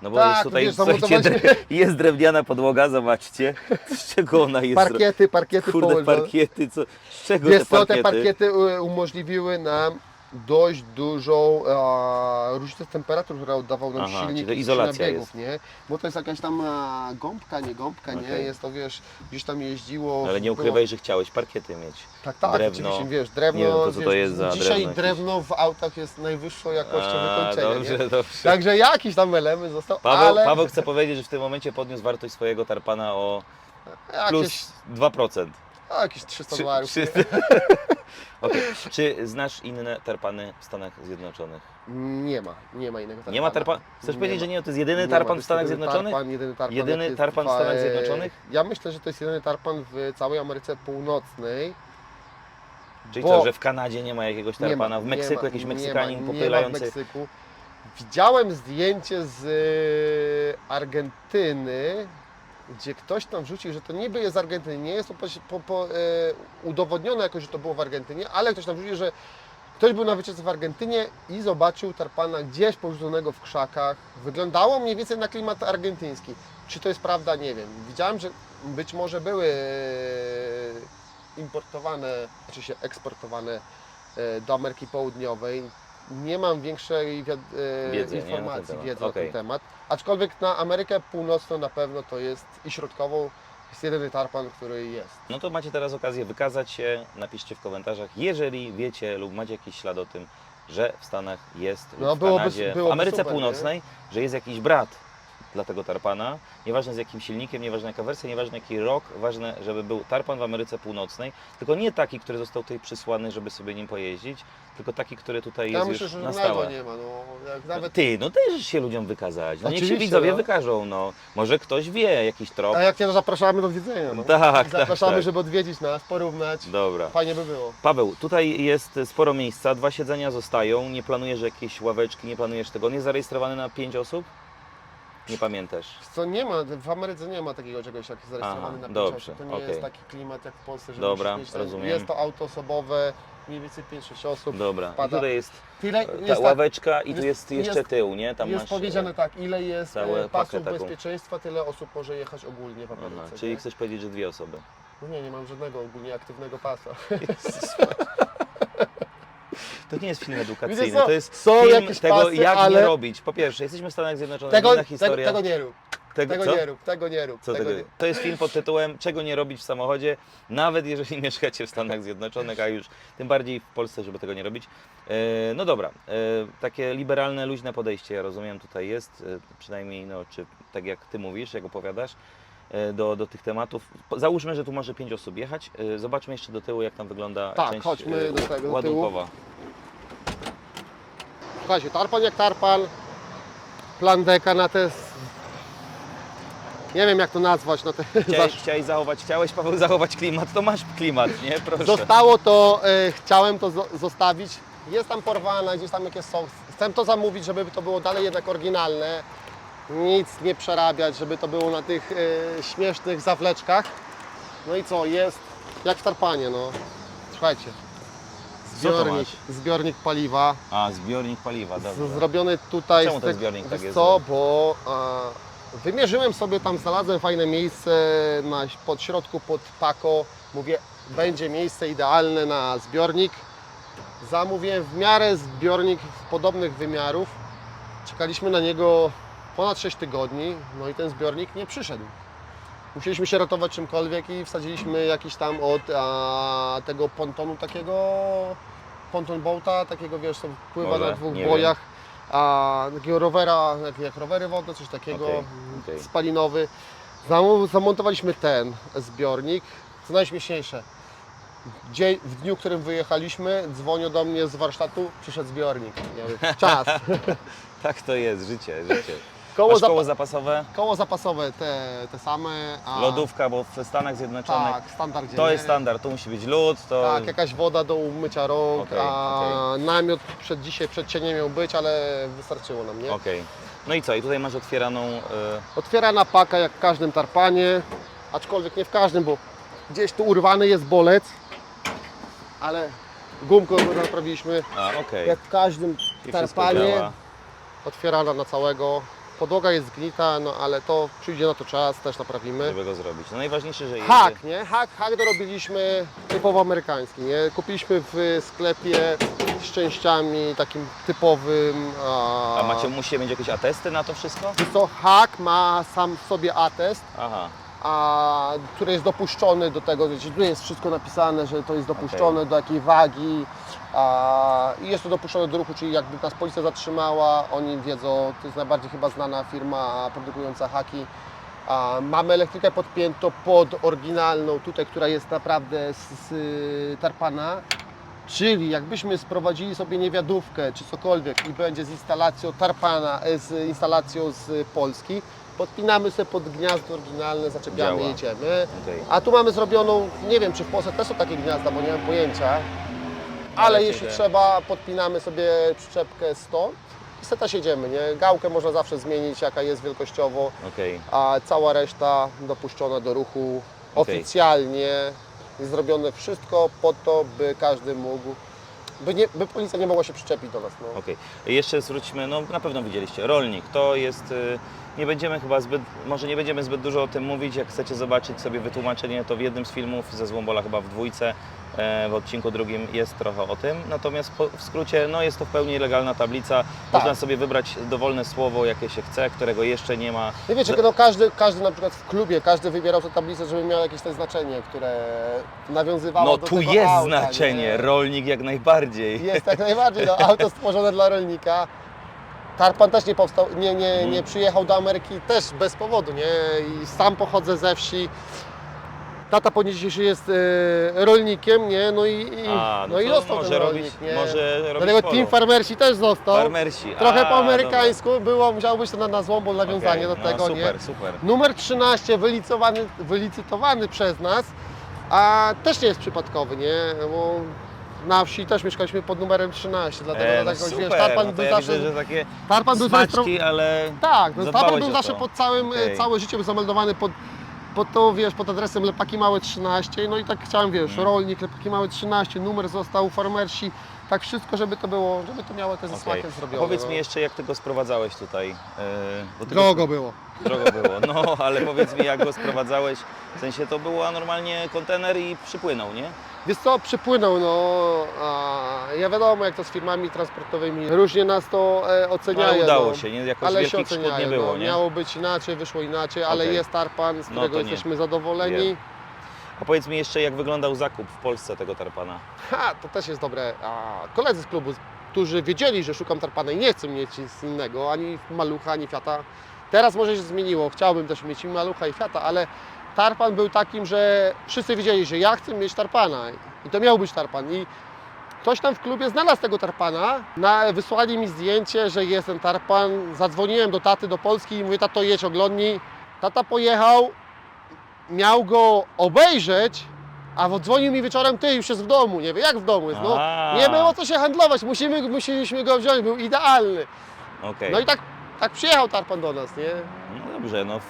[SPEAKER 2] No bo
[SPEAKER 1] Tak,
[SPEAKER 2] jest tutaj,
[SPEAKER 1] wiesz,
[SPEAKER 2] słuchajcie, dre- jest drewniana podłoga, zobaczcie, z czego ona jest.
[SPEAKER 1] Parkiety, parkiety
[SPEAKER 2] Kurde,
[SPEAKER 1] położone.
[SPEAKER 2] parkiety, co, z czego
[SPEAKER 1] Wiesz
[SPEAKER 2] te
[SPEAKER 1] co,
[SPEAKER 2] parkiety?
[SPEAKER 1] te parkiety y, umożliwiły nam dość dużą a, różnicę temperatur, która oddawał nam
[SPEAKER 2] Aha, czyli
[SPEAKER 1] silnik
[SPEAKER 2] to
[SPEAKER 1] i
[SPEAKER 2] izolacja
[SPEAKER 1] biegów,
[SPEAKER 2] jest.
[SPEAKER 1] nie? Bo to jest jakaś tam a, gąbka, nie gąbka, nie?
[SPEAKER 2] Okej.
[SPEAKER 1] Jest to, wiesz, gdzieś tam jeździło.
[SPEAKER 2] Ale nie
[SPEAKER 1] było-
[SPEAKER 2] ukrywaj, że chciałeś parkiety mieć.
[SPEAKER 1] Tak, tak,
[SPEAKER 2] drewno.
[SPEAKER 1] oczywiście, wiesz, drewno,
[SPEAKER 2] Nie wiem, to co
[SPEAKER 1] wiesz,
[SPEAKER 2] to jest za
[SPEAKER 1] dzisiaj
[SPEAKER 2] drewno jakieś.
[SPEAKER 1] drewno w autach jest najwyższą jakością
[SPEAKER 2] A,
[SPEAKER 1] wykończenia,
[SPEAKER 2] dobrze,
[SPEAKER 1] nie?
[SPEAKER 2] dobrze.
[SPEAKER 1] Także jakiś tam element został,
[SPEAKER 2] Paweł,
[SPEAKER 1] ale
[SPEAKER 2] Paweł chce powiedzieć, że w tym momencie podniósł wartość swojego tarpana o
[SPEAKER 1] jakieś,
[SPEAKER 2] plus 2%.
[SPEAKER 1] A, jakieś 300
[SPEAKER 2] Czy,
[SPEAKER 1] dolarów.
[SPEAKER 2] czy, Okej. czy znasz inne tarpany w Stanach Zjednoczonych?
[SPEAKER 1] Nie ma, nie ma innego tarpana.
[SPEAKER 2] Nie ma tarpan? Chcesz
[SPEAKER 1] Nie
[SPEAKER 2] powiedzieć,
[SPEAKER 1] ma.
[SPEAKER 2] że nie? To jest jedyny
[SPEAKER 1] Nie ma,
[SPEAKER 2] tarpan w
[SPEAKER 1] jest
[SPEAKER 2] Stanach
[SPEAKER 1] jedyny
[SPEAKER 2] Zjednoczonych?
[SPEAKER 1] Tarpan, jedyny tarpan,
[SPEAKER 2] Jedyny
[SPEAKER 1] jaki
[SPEAKER 2] tarpan w Stanach
[SPEAKER 1] e,
[SPEAKER 2] Zjednoczonych?
[SPEAKER 1] Ja myślę, że to jest jedyny tarpan w całej Ameryce Północnej.
[SPEAKER 2] Czyli
[SPEAKER 1] Bo-
[SPEAKER 2] co, że w Kanadzie nie ma jakiegoś
[SPEAKER 1] Nie
[SPEAKER 2] tarpana,
[SPEAKER 1] ma,
[SPEAKER 2] w
[SPEAKER 1] nie
[SPEAKER 2] Meksyku
[SPEAKER 1] ma,
[SPEAKER 2] jakiś
[SPEAKER 1] nie
[SPEAKER 2] Meksykanin
[SPEAKER 1] ma, Nie ma w
[SPEAKER 2] popylający.
[SPEAKER 1] Meksyku. Widziałem zdjęcie z e, Argentyny, gdzie ktoś tam wrzucił, że to niby jest z Argentyny. Nie jest to po, po, e, udowodnione jakoś, że to było w Argentynie, ale ktoś tam wrzucił, że ktoś był na wycieczce w Argentynie i zobaczył tarpana gdzieś porzuconego w krzakach. Wyglądało mniej więcej na klimat argentyński. Czy to jest prawda, nie wiem. Widziałem, że być może były e, importowane, czy się eksportowane e, do Ameryki Południowej. Nie mam większej e,
[SPEAKER 2] Wiedzy, nie, na
[SPEAKER 1] informacji,
[SPEAKER 2] temat.
[SPEAKER 1] wiedzy na
[SPEAKER 2] Okej.
[SPEAKER 1] ten temat. Aczkolwiek na Amerykę Północną na pewno to jest i środkową jest jedyny tarpan, który jest.
[SPEAKER 2] No to macie teraz okazję wykazać się, napiszcie w komentarzach, jeżeli wiecie lub macie jakiś ślad o tym, że w Stanach jest, lub
[SPEAKER 1] No,
[SPEAKER 2] w
[SPEAKER 1] byłoby-
[SPEAKER 2] Kanadzie, w
[SPEAKER 1] byłoby
[SPEAKER 2] Ameryce
[SPEAKER 1] super,
[SPEAKER 2] Północnej, że jest jakiś brat dla tego tarpana, nieważne z jakim silnikiem, nieważne jaka wersja, nieważne jaki rok, ważne, żeby był tarpan w Ameryce Północnej, tylko nie taki, który został tutaj przysłany, żeby sobie nim pojeździć, tylko taki, który tutaj
[SPEAKER 1] Ja
[SPEAKER 2] jest
[SPEAKER 1] myślę,
[SPEAKER 2] już
[SPEAKER 1] że
[SPEAKER 2] na stałe.
[SPEAKER 1] nie ma. No, jak nawet...
[SPEAKER 2] Ty, no też się ludziom wykazać. No niech się
[SPEAKER 1] Oczywiście,
[SPEAKER 2] widzowie
[SPEAKER 1] no.
[SPEAKER 2] wykażą, no. Może ktoś wie jakiś trop.
[SPEAKER 1] A jak nie, to zapraszamy do widzenia. No.
[SPEAKER 2] Tak, tak,
[SPEAKER 1] Zapraszamy,
[SPEAKER 2] tak.
[SPEAKER 1] żeby odwiedzić nas, porównać.
[SPEAKER 2] Dobra.
[SPEAKER 1] Fajnie by było.
[SPEAKER 2] Paweł, tutaj jest sporo miejsca, dwa siedzenia zostają, nie planujesz jakieś ławeczki, nie planujesz tego, on jest zarejestrowany na pięć osób? Nie pamiętasz.
[SPEAKER 1] Co nie ma, w Ameryce nie ma takiego czegoś jak zarejestrowany
[SPEAKER 2] Aha,
[SPEAKER 1] na
[SPEAKER 2] dobrze.
[SPEAKER 1] To nie
[SPEAKER 2] okej.
[SPEAKER 1] jest taki klimat jak w Polsce, że
[SPEAKER 2] Dobra,
[SPEAKER 1] musisz mieć
[SPEAKER 2] rozumiem.
[SPEAKER 1] Jest to auto osobowe, mniej więcej 5-6 osób.
[SPEAKER 2] Dobra, i
[SPEAKER 1] Wpada.
[SPEAKER 2] tutaj jest
[SPEAKER 1] Tyle,
[SPEAKER 2] ta
[SPEAKER 1] jest, tak,
[SPEAKER 2] ławeczka i tu
[SPEAKER 1] jest-
[SPEAKER 2] jest jeszcze
[SPEAKER 1] jest-
[SPEAKER 2] tył, nie? Tam
[SPEAKER 1] jest
[SPEAKER 2] masz...
[SPEAKER 1] powiedziane tak, ile jest
[SPEAKER 2] całe
[SPEAKER 1] e, pasów
[SPEAKER 2] taką.
[SPEAKER 1] bezpieczeństwa, tyle osób może jechać ogólnie w
[SPEAKER 2] Aha,
[SPEAKER 1] Ameryce.
[SPEAKER 2] czyli
[SPEAKER 1] nie?
[SPEAKER 2] chcesz powiedzieć, że dwie osoby.
[SPEAKER 1] No nie, nie mam żadnego ogólnie aktywnego pasa.
[SPEAKER 2] To nie jest film edukacyjny,
[SPEAKER 1] co?
[SPEAKER 2] to jest
[SPEAKER 1] Są
[SPEAKER 2] film
[SPEAKER 1] jakieś
[SPEAKER 2] tego,
[SPEAKER 1] pasy,
[SPEAKER 2] jak
[SPEAKER 1] ale-
[SPEAKER 2] nie robić. Po pierwsze, jesteśmy w Stanach Zjednoczonych,
[SPEAKER 1] Tego,
[SPEAKER 2] inna
[SPEAKER 1] tego,
[SPEAKER 2] historia.
[SPEAKER 1] tego nie rób,
[SPEAKER 2] Tego- co?
[SPEAKER 1] nie rób, tego nie rób.
[SPEAKER 2] Co
[SPEAKER 1] tego
[SPEAKER 2] tego?
[SPEAKER 1] nie...
[SPEAKER 2] To jest film pod tytułem Czego nie robić w samochodzie, nawet jeżeli mieszkacie w Stanach Zjednoczonych, a już tym bardziej w Polsce, żeby tego nie robić. E, No dobra, e, takie liberalne, luźne podejście, ja rozumiem, tutaj jest, e, przynajmniej, no, czy tak jak Ty mówisz, jak opowiadasz, e, do, do tych tematów. Po- Załóżmy, że tu może pięć osób jechać. E, Zobaczmy jeszcze do tyłu, jak tam wygląda
[SPEAKER 1] Tak,
[SPEAKER 2] część
[SPEAKER 1] chodźmy
[SPEAKER 2] e,
[SPEAKER 1] do tego, do tyłu.
[SPEAKER 2] ładunkowa.
[SPEAKER 1] Słuchajcie, tarpan jak tarpan, plan deka na te... Nie wiem jak to nazwać, na te...
[SPEAKER 2] Chciałeś, chciałeś zachować, chciałeś Paweł zachować klimat, to masz klimat, nie? Proszę.
[SPEAKER 1] Zostało to, e, chciałem to zo- zostawić. Jest tam porwane, gdzieś tam jakieś są. Chcę to zamówić, żeby to było dalej jednak oryginalne. Nic nie przerabiać, żeby to było na tych e, śmiesznych zawleczkach. No i co, jest jak w tarpanie, no. Słuchajcie. Zbiornik, zbiornik paliwa.
[SPEAKER 2] A, zbiornik paliwa,
[SPEAKER 1] Z, zrobiony tutaj.
[SPEAKER 2] Czemu
[SPEAKER 1] z
[SPEAKER 2] ten zbiornik tak jest
[SPEAKER 1] co, bo wymierzyłem sobie tam, znalazłem fajne miejsce na, pod środku, pod pako. Mówię, będzie miejsce idealne na zbiornik. Zamówiłem w miarę zbiornik podobnych wymiarów. Czekaliśmy na niego ponad 6 tygodni, no i ten zbiornik nie przyszedł. Musieliśmy się ratować czymkolwiek i wsadziliśmy jakiś tam od a, tego pontonu takiego, ponton boata, takiego wiesz, co pływa
[SPEAKER 2] Może,
[SPEAKER 1] na dwóch
[SPEAKER 2] nie
[SPEAKER 1] bojach, a takiego rowera, jak, jak rowery wodne, coś takiego,
[SPEAKER 2] Okej, okej.
[SPEAKER 1] spalinowy. Zam- Zamontowaliśmy ten zbiornik. Co najśmieszniejsze, dzień, w dniu, w którym wyjechaliśmy, dzwonią do mnie z warsztatu, przyszedł zbiornik. Ja mówię, czas.
[SPEAKER 2] Tak to jest, życie, życie.
[SPEAKER 1] Koło, zapa-
[SPEAKER 2] koło zapasowe,
[SPEAKER 1] koło zapasowe te, te same. A,
[SPEAKER 2] lodówka, bo w Stanach Zjednoczonych
[SPEAKER 1] Tak, standard
[SPEAKER 2] to jest standard, tu musi być lód, to
[SPEAKER 1] Tak, jakaś woda do umycia rąk,
[SPEAKER 2] Okej,
[SPEAKER 1] a namiot przed dzisiaj, przed cieniem miał być, ale wystarczyło nam, nie?
[SPEAKER 2] okej. No i co, i tutaj masz otwieraną, y,
[SPEAKER 1] Otwierana paka jak w każdym tarpanie, aczkolwiek nie w każdym, bo gdzieś tu urwany jest bolec, ale gumką naprawiliśmy
[SPEAKER 2] a okej,
[SPEAKER 1] jak w każdym
[SPEAKER 2] i wszystko
[SPEAKER 1] tarpanie,
[SPEAKER 2] działa.
[SPEAKER 1] otwierana na całego. Podłoga jest zgnita, no ale to przyjdzie na to czas, też naprawimy.
[SPEAKER 2] żeby go zrobić. No najważniejsze, że jedzie.
[SPEAKER 1] Hak, nie? Hak, hak dorobiliśmy typowo amerykański, nie? Kupiliśmy w sklepie z częściami takim typowym.
[SPEAKER 2] A macie, musicie mieć jakieś atesty na to wszystko?
[SPEAKER 1] Wiesz co, hak ma sam w sobie atest,
[SPEAKER 2] Aha,
[SPEAKER 1] a, który jest dopuszczony do tego, że tu jest wszystko napisane, że to jest dopuszczone do jakiej wagi a, i jest to dopuszczone do ruchu, czyli jakby nas policja zatrzymała, oni wiedzą, to jest najbardziej chyba znana firma produkująca haki, A mamy elektrykę podpiętą pod oryginalną, tutaj, która jest naprawdę z, z tarpana. Czyli jakbyśmy sprowadzili sobie niewiadówkę czy cokolwiek i będzie z instalacją tarpana, e, z instalacją z Polski, podpinamy sobie pod gniazdo oryginalne, zaczepiamy,
[SPEAKER 2] Działa.
[SPEAKER 1] jedziemy.
[SPEAKER 2] Okej.
[SPEAKER 1] A tu mamy zrobioną, nie wiem czy w Polsce też są takie gniazda, bo nie mam pojęcia, ale
[SPEAKER 2] Ale
[SPEAKER 1] jeśli trzeba, podpinamy sobie przyczepkę stąd i seta siedziemy, nie? Gałkę można zawsze zmienić, jaka jest wielkościowo,
[SPEAKER 2] Okej.
[SPEAKER 1] a cała reszta dopuszczona do ruchu
[SPEAKER 2] Okej.
[SPEAKER 1] oficjalnie. Jest zrobione wszystko po to, by każdy mógł, by, nie, by policja nie mogła się przyczepić do nas. No.
[SPEAKER 2] Okej. Jeszcze zwróćmy, no na pewno widzieliście, rolnik to jest, y, nie będziemy chyba zbyt, może nie będziemy zbyt dużo o tym mówić, jak chcecie zobaczyć sobie wytłumaczenie, to w jednym z filmów ze Złombola, chyba w dwójce, w odcinku drugim jest trochę o tym, natomiast po, w skrócie, no jest to w pełni legalna tablica, można sobie wybrać dowolne słowo, jakie się chce, którego jeszcze nie ma.
[SPEAKER 1] No wiecie, no każdy, każdy na przykład w klubie, każdy wybierał tę tablicę, żeby miał jakieś to znaczenie, które nawiązywało
[SPEAKER 2] No
[SPEAKER 1] do
[SPEAKER 2] tu
[SPEAKER 1] tego
[SPEAKER 2] jest
[SPEAKER 1] auta,
[SPEAKER 2] znaczenie,
[SPEAKER 1] nie?
[SPEAKER 2] rolnik jak najbardziej.
[SPEAKER 1] Jest jak najbardziej, no, auto stworzone dla rolnika. Tarpan też nie powstał, nie, nie, nie przyjechał do Ameryki też bez powodu, nie? I sam pochodzę ze wsi. Tata po dzisiejszy jest e, rolnikiem, nie? No i, i,
[SPEAKER 2] A,
[SPEAKER 1] no i
[SPEAKER 2] to
[SPEAKER 1] został
[SPEAKER 2] może
[SPEAKER 1] ten
[SPEAKER 2] robić,
[SPEAKER 1] rolnik, nie?
[SPEAKER 2] może robić
[SPEAKER 1] Dlatego
[SPEAKER 2] polo.
[SPEAKER 1] Team Farmersi też został.
[SPEAKER 2] Farmersi.
[SPEAKER 1] Trochę
[SPEAKER 2] A,
[SPEAKER 1] po amerykańsku było, musiało być to na, na złą, bo nawiązanie
[SPEAKER 2] Okej,
[SPEAKER 1] do tego,
[SPEAKER 2] no,
[SPEAKER 1] nie?
[SPEAKER 2] super, super.
[SPEAKER 1] Numer 13 wylicowany, wylicytowany przez nas, a też nie jest przypadkowy, nie? Bo na wsi też mieszkaliśmy pod numerem 13, dlatego
[SPEAKER 2] E, no
[SPEAKER 1] dlatego
[SPEAKER 2] super,
[SPEAKER 1] Tarpan
[SPEAKER 2] no to
[SPEAKER 1] był
[SPEAKER 2] ja
[SPEAKER 1] zawsze...
[SPEAKER 2] widzę, że takie
[SPEAKER 1] Tarpan był zawsze...
[SPEAKER 2] smaczki, ale
[SPEAKER 1] Tak, no,
[SPEAKER 2] zadbałeś
[SPEAKER 1] Tarpan był
[SPEAKER 2] o
[SPEAKER 1] zawsze
[SPEAKER 2] to.
[SPEAKER 1] pod całym,
[SPEAKER 2] Okej.
[SPEAKER 1] całe życie był zameldowany pod, pod to, wiesz, pod adresem Lepaki Małe 13, no i tak chciałem, wiesz,
[SPEAKER 2] Mhm.
[SPEAKER 1] rolnik, Lepaki Małe 13, numer został, farmersi, tak wszystko, żeby to było, żeby to miało te ze
[SPEAKER 2] Okej.
[SPEAKER 1] smakiem
[SPEAKER 2] A
[SPEAKER 1] zrobione.
[SPEAKER 2] Powiedz
[SPEAKER 1] no.
[SPEAKER 2] mi jeszcze, jak ty go sprowadzałeś tutaj? ty
[SPEAKER 1] Drogo było.
[SPEAKER 2] Go, drogo było, no ale powiedz mi, jak go sprowadzałeś? W sensie to był normalnie kontener i przypłynął, nie?
[SPEAKER 1] Wiesz co, przypłynął, no, a ja wiadomo jak to z firmami transportowymi, różnie nas to e, oceniają.
[SPEAKER 2] Ale udało
[SPEAKER 1] no.
[SPEAKER 2] się, nie? Jakoś
[SPEAKER 1] Ale się
[SPEAKER 2] wielkich szkód
[SPEAKER 1] oceniają,
[SPEAKER 2] nie było,
[SPEAKER 1] no.
[SPEAKER 2] nie?
[SPEAKER 1] Miało być inaczej, wyszło inaczej, ale
[SPEAKER 2] Okej.
[SPEAKER 1] jest tarpan, z
[SPEAKER 2] No
[SPEAKER 1] którego
[SPEAKER 2] to nie.
[SPEAKER 1] jesteśmy zadowoleni.
[SPEAKER 2] Wiem. A powiedz mi jeszcze, jak wyglądał zakup w Polsce tego tarpana?
[SPEAKER 1] Ha, to też jest dobre. A koledzy z klubu, którzy wiedzieli, że szukam tarpana i nie chcą mieć nic innego, ani malucha, ani fiata. Teraz może się zmieniło, chciałbym też mieć i malucha i fiata, ale tarpan był takim, że wszyscy wiedzieli, że ja chcę mieć tarpana i to miał być tarpan. I ktoś tam w klubie znalazł tego tarpana, na, wysłali mi zdjęcie, że jest ten tarpan, zadzwoniłem do taty do Polski i mówię, tato jedź oglądnij. Tata pojechał, miał go obejrzeć, a dzwonił mi wieczorem, ty już jest w domu, nie wiem jak w domu jest, no nie było co się handlować, musimy, musieliśmy go wziąć, był idealny.
[SPEAKER 2] Okej.
[SPEAKER 1] No i tak, tak przyjechał Tarpan do nas, nie?
[SPEAKER 2] No dobrze, no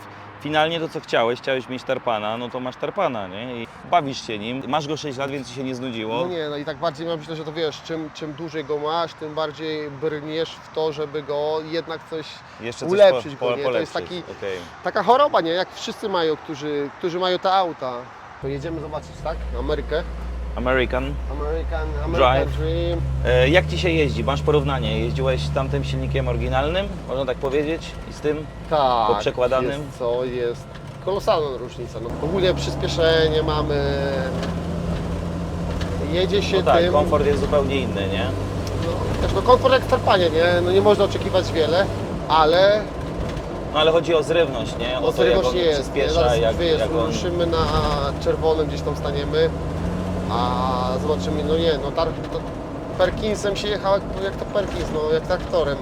[SPEAKER 2] finalnie to co chciałeś, chciałeś mieć tarpana, no to masz tarpana, nie? I bawisz się nim. Masz go 6 lat, więc ci się nie znudziło.
[SPEAKER 1] No nie, no i tak bardziej ja myślę, że to wiesz, czym, czym dłużej go masz, tym bardziej brniesz w to, żeby go jednak coś,
[SPEAKER 2] Jeszcze coś
[SPEAKER 1] ulepszyć
[SPEAKER 2] po,
[SPEAKER 1] go,
[SPEAKER 2] po,
[SPEAKER 1] nie? To jest
[SPEAKER 2] polepszyć.
[SPEAKER 1] taki-
[SPEAKER 2] Okej.
[SPEAKER 1] taka choroba, nie? Jak wszyscy mają, którzy, którzy mają te auta. To jedziemy zobaczyć, tak? Amerykę.
[SPEAKER 2] American.
[SPEAKER 1] American, American
[SPEAKER 2] Drive.
[SPEAKER 1] Dream.
[SPEAKER 2] E, jak ci się jeździ? Masz porównanie? Jeździłeś tamtym silnikiem oryginalnym, można tak powiedzieć, i z tym?
[SPEAKER 1] Tak.
[SPEAKER 2] Po przekładanym?
[SPEAKER 1] Jest, co jest kolosalna różnica. No, ogólnie przyspieszenie mamy. Jedzie się
[SPEAKER 2] No tak,
[SPEAKER 1] tym.
[SPEAKER 2] komfort jest zupełnie inny, nie?
[SPEAKER 1] No, wiesz, no komfort jak w tarpanie, nie? No nie można oczekiwać wiele, ale
[SPEAKER 2] No ale chodzi o zrywność, nie? O, to, jak on
[SPEAKER 1] nie jest. Nie?
[SPEAKER 2] przyspiesza,
[SPEAKER 1] Zaraz
[SPEAKER 2] jak,
[SPEAKER 1] wiesz,
[SPEAKER 2] jak on...
[SPEAKER 1] ruszymy na czerwonym, gdzieś tam staniemy, a zobaczymy, no nie, no tar, to Perkinsem się jechał jak, jak to Perkins, no jak traktorem.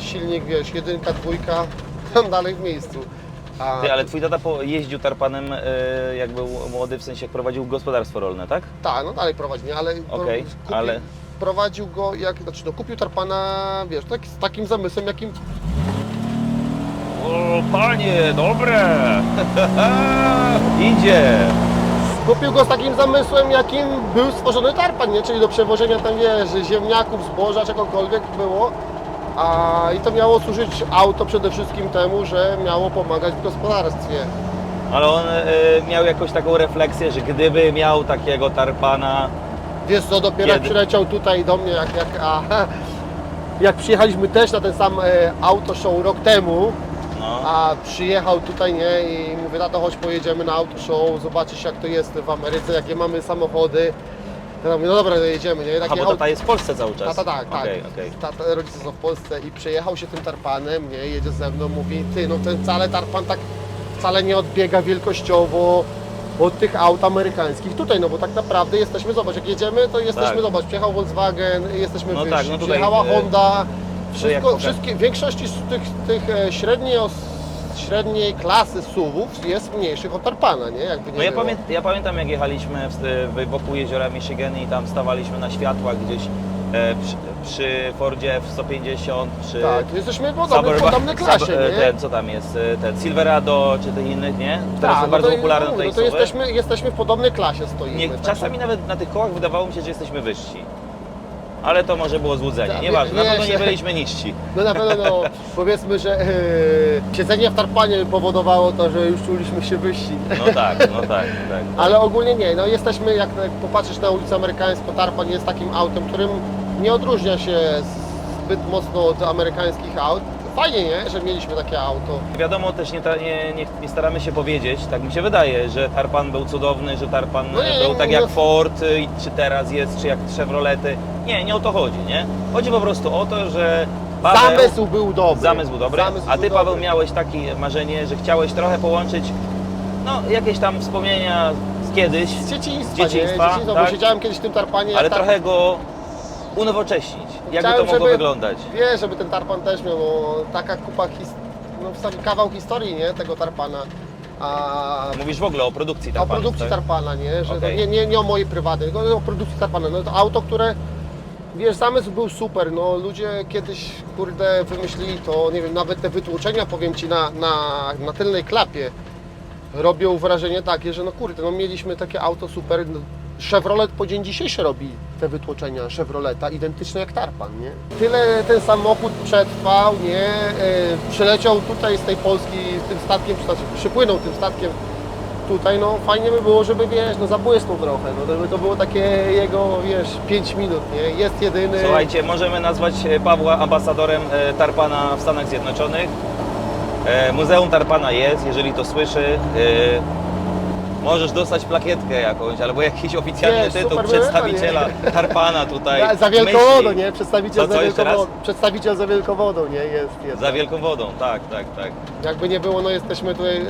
[SPEAKER 1] Silnik, wiesz, jedynka, dwójka, tam dalej w miejscu. A
[SPEAKER 2] Ty, ale twój tata po- jeździł tarpanem, e, jak był młody, w sensie jak prowadził gospodarstwo rolne, tak?
[SPEAKER 1] Tak, no dalej prowadzi, nie? ale, no,
[SPEAKER 2] Okej,
[SPEAKER 1] kupił,
[SPEAKER 2] ale-
[SPEAKER 1] prowadził go, jak, znaczy no, kupił Tarpana, wiesz, tak, z takim zamysłem, jakim
[SPEAKER 2] O, panie, dobre! Idzie!
[SPEAKER 1] Kupił go z takim zamysłem, jakim był stworzony Tarpan, nie? Czyli do przewożenia tam, wiesz, ziemniaków, zboża, czegokolwiek było. A i to miało służyć auto przede wszystkim temu, że miało pomagać w gospodarstwie.
[SPEAKER 2] Ale on e, miał jakąś taką refleksję, że gdyby miał takiego tarpana,
[SPEAKER 1] Wiesz co, dopiero jak
[SPEAKER 2] Kiedy?
[SPEAKER 1] przyleciał tutaj do mnie, jak, jak, a, jak przyjechaliśmy też na ten sam e, auto show rok temu, A przyjechał tutaj, nie, i mówię, tato, chodź pojedziemy na auto show, zobaczysz jak to jest w Ameryce, jakie mamy samochody. Ja mówię, no dobra, no jedziemy, nie,
[SPEAKER 2] a
[SPEAKER 1] takie
[SPEAKER 2] bo tata jest w Polsce cały czas.
[SPEAKER 1] Tata tak, tak.
[SPEAKER 2] Okej, okej.
[SPEAKER 1] Tata, rodzice są w Polsce i przyjechał się tym tarpanem, nie, jedzie ze mną, mówi, ty, no ten wcale tarpan tak wcale nie odbiega wielkościowo od tych aut amerykańskich tutaj, no bo tak naprawdę jesteśmy, zobacz, jak jedziemy, to jesteśmy,
[SPEAKER 2] Tak.
[SPEAKER 1] zobacz, przyjechał Volkswagen, jesteśmy
[SPEAKER 2] No
[SPEAKER 1] wyżsi,
[SPEAKER 2] tak, no tutaj,
[SPEAKER 1] przyjechała
[SPEAKER 2] e,
[SPEAKER 1] Honda,
[SPEAKER 2] jak
[SPEAKER 1] wszystko,
[SPEAKER 2] pokaż-
[SPEAKER 1] wszystkie, większości z tych, tych e, średniej, os- średniej klasy SUV-ów jest mniejszych od Tarpana, nie? Jakby nie
[SPEAKER 2] No ja,
[SPEAKER 1] było.
[SPEAKER 2] pamię ja pamiętam jak jechaliśmy w, w, wokół jeziora Michigan i tam stawaliśmy na światłach gdzieś e, przy, przy Fordzie F-150, przy
[SPEAKER 1] Tak, jesteśmy w podobnej, klasie,
[SPEAKER 2] Sub- e,
[SPEAKER 1] nie?
[SPEAKER 2] Ten, co tam jest, e, ten Silverado czy tych innych, nie? Które
[SPEAKER 1] Tak,
[SPEAKER 2] są bardzo
[SPEAKER 1] to,
[SPEAKER 2] popularne
[SPEAKER 1] no,
[SPEAKER 2] tutaj
[SPEAKER 1] no to jesteśmy, jesteśmy w podobnej klasie stoimy.
[SPEAKER 2] Nie,
[SPEAKER 1] także-
[SPEAKER 2] czasami nawet na tych kołach wydawało mi się, że jesteśmy wyżsi. Ale to może było złudzenie. Nieważne, na pewno nie byliśmy niżsi.
[SPEAKER 1] No na pewno no, powiedzmy, że e, siedzenie w tarpanie powodowało to, że już czuliśmy się wyżsi.
[SPEAKER 2] No tak, no tak, tak.
[SPEAKER 1] Ale ogólnie nie, no jesteśmy, jak, popatrzysz na ulicę amerykańską, Tarpan jest takim autem, którym nie odróżnia się zbyt mocno od amerykańskich aut. Fajnie, nie, że mieliśmy takie auto.
[SPEAKER 2] Wiadomo, też nie, nie, nie, nie staramy się powiedzieć, tak mi się wydaje, że Tarpan był cudowny, że Tarpan
[SPEAKER 1] No nie,
[SPEAKER 2] był
[SPEAKER 1] nie,
[SPEAKER 2] tak jak Ford, i czy teraz jest, czy jak Chevrolety. Nie, nie o to chodzi, nie? Chodzi po prostu o to, że Paweł,
[SPEAKER 1] Zamysł był dobry.
[SPEAKER 2] zamysł był dobry,
[SPEAKER 1] Zamysł
[SPEAKER 2] a
[SPEAKER 1] był
[SPEAKER 2] Ty Paweł
[SPEAKER 1] dobry.
[SPEAKER 2] miałeś takie marzenie, że chciałeś trochę połączyć no, jakieś tam wspomnienia z kiedyś,
[SPEAKER 1] Z dzieciństwa, nie? Dzieciństwa,
[SPEAKER 2] tak.
[SPEAKER 1] bo siedziałem kiedyś w tym tarpanie.
[SPEAKER 2] ale
[SPEAKER 1] tar-
[SPEAKER 2] trochę go unowocześnić. Jakby
[SPEAKER 1] Chciałem,
[SPEAKER 2] to mogło
[SPEAKER 1] żeby-
[SPEAKER 2] wyglądać?
[SPEAKER 1] Wiesz, żeby ten tarpan też miał no, taka kupa, his... no w zasadzie kawał historii, nie, tego tarpana. A
[SPEAKER 2] Mówisz w ogóle o produkcji
[SPEAKER 1] o produkcji
[SPEAKER 2] tak?
[SPEAKER 1] Tarpana, nie? Że
[SPEAKER 2] Okej.
[SPEAKER 1] to nie, nie, nie o mojej prywatnej, tylko o produkcji Tarpana. No to auto, które wiesz, zamysł był super, no ludzie kiedyś kurde wymyślili to, nie wiem, nawet te wytłoczenia powiem Ci na, na, na tylnej klapie robią wrażenie takie, że no kurde, no mieliśmy takie auto super, no, Chevrolet po dzień dzisiejszy robi te wytłoczenia Chevroleta, identyczne jak Tarpan, nie? Tyle ten samochód przetrwał, nie? E, przyleciał tutaj z tej Polski tym statkiem, czy znaczy przypłynął tym statkiem tutaj, no fajnie by było, żeby wiesz, no zabłysnął trochę, no żeby to było takie jego, wiesz, 5 minut, nie? Jest jedyny.
[SPEAKER 2] Słuchajcie, możemy nazwać e, Pawła ambasadorem e, Tarpana w Stanach Zjednoczonych. E, Muzeum Tarpana jest, jeżeli to słyszy. e, Możesz dostać plakietkę jakąś, albo jakiś oficjalny
[SPEAKER 1] Wiesz,
[SPEAKER 2] tytuł
[SPEAKER 1] super by było,
[SPEAKER 2] przedstawiciela? Tarpana tutaj.
[SPEAKER 1] za, za
[SPEAKER 2] myśli.
[SPEAKER 1] Wielkowodą, nie? Przedstawiciel
[SPEAKER 2] Co, co,
[SPEAKER 1] za
[SPEAKER 2] jeszcze
[SPEAKER 1] Wielkowodą.
[SPEAKER 2] raz?
[SPEAKER 1] Przedstawiciel za Wielkowodą, nie? Jest, jest.
[SPEAKER 2] Za Wielką Wodą, tak, tak, tak.
[SPEAKER 1] Jakby nie było, no jesteśmy tutaj e,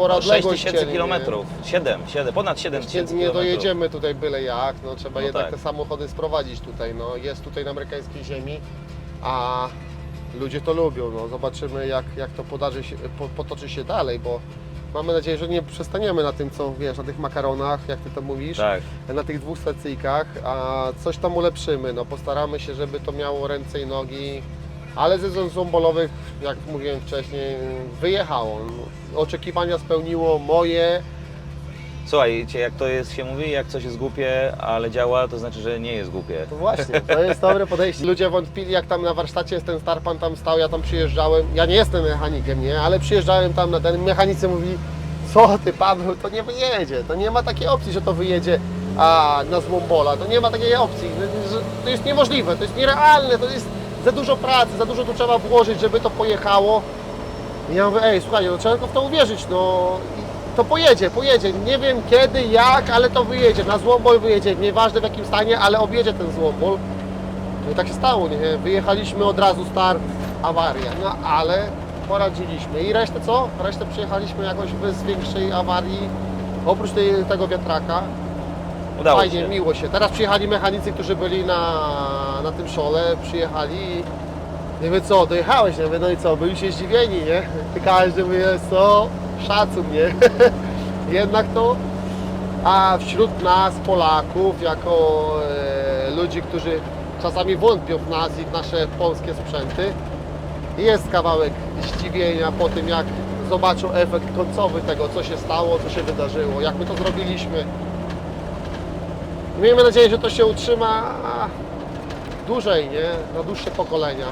[SPEAKER 1] spora
[SPEAKER 2] 6
[SPEAKER 1] odległość
[SPEAKER 2] tysięcy
[SPEAKER 1] nie?
[SPEAKER 2] kilometrów, 7, 7, ponad 7
[SPEAKER 1] Nie,
[SPEAKER 2] tysięcy
[SPEAKER 1] nie
[SPEAKER 2] kilometrów.
[SPEAKER 1] dojedziemy tutaj byle jak, no trzeba
[SPEAKER 2] No
[SPEAKER 1] jednak
[SPEAKER 2] tak.
[SPEAKER 1] te samochody sprowadzić tutaj, no jest tutaj na amerykańskiej ziemi, a ludzie to lubią, no zobaczymy jak, jak to podarzy się, po, potoczy się dalej, bo mamy nadzieję, że nie przestaniemy na tym, co wiesz, na tych makaronach, jak Ty to mówisz,
[SPEAKER 2] Tak.
[SPEAKER 1] na tych dwóch stacyjkach, a coś tam ulepszymy, no postaramy się, żeby to miało ręce i nogi, ale ze względów zombolowych, jak mówiłem wcześniej, wyjechało. Oczekiwania spełniło moje,
[SPEAKER 2] Słuchajcie, jak to jest, się mówi, jak coś jest głupie, ale działa, to znaczy, że nie jest głupie.
[SPEAKER 1] To właśnie, to jest dobre podejście. Ludzie wątpili, jak tam na warsztacie jest ten Starpan tam stał, ja tam przyjeżdżałem. Ja nie jestem mechanikiem, nie, ale przyjeżdżałem tam na ten. Mechanicy mówili, co ty Paweł, to nie wyjedzie, to nie ma takiej opcji, że to wyjedzie a, na złombola, to nie ma takiej opcji, to jest niemożliwe, to jest nierealne, to jest za dużo pracy, za dużo tu trzeba włożyć, żeby to pojechało. I ja mówię, ej, słuchajcie, no trzeba tylko w to uwierzyć, no to pojedzie, pojedzie. Nie wiem kiedy, jak, ale to wyjedzie. Na złombol wyjedzie, nieważne w jakim stanie, ale objedzie ten złombol. No i tak się stało, nie? Wyjechaliśmy od razu start, awaria, no ale poradziliśmy. I resztę co? Resztę przyjechaliśmy jakoś bez większej awarii, oprócz tej, tego wiatraka.
[SPEAKER 2] Udało
[SPEAKER 1] Fajnie,
[SPEAKER 2] się.
[SPEAKER 1] miło się. Teraz przyjechali mechanicy, którzy byli na, na tym szole, przyjechali i nie wiem co, dojechałeś, nie wiem, no i co, byli się zdziwieni, nie? Każdy mówi, co, szacun, nie? Jednak to, a wśród nas, Polaków, jako e, ludzi, którzy czasami wątpią w nas i w nasze polskie sprzęty, jest kawałek zdziwienia po tym, jak zobaczą efekt końcowy tego, co się stało, co się wydarzyło, jak my to zrobiliśmy. Miejmy nadzieję, że to się utrzyma dłużej, nie? Na dłuższe pokolenia.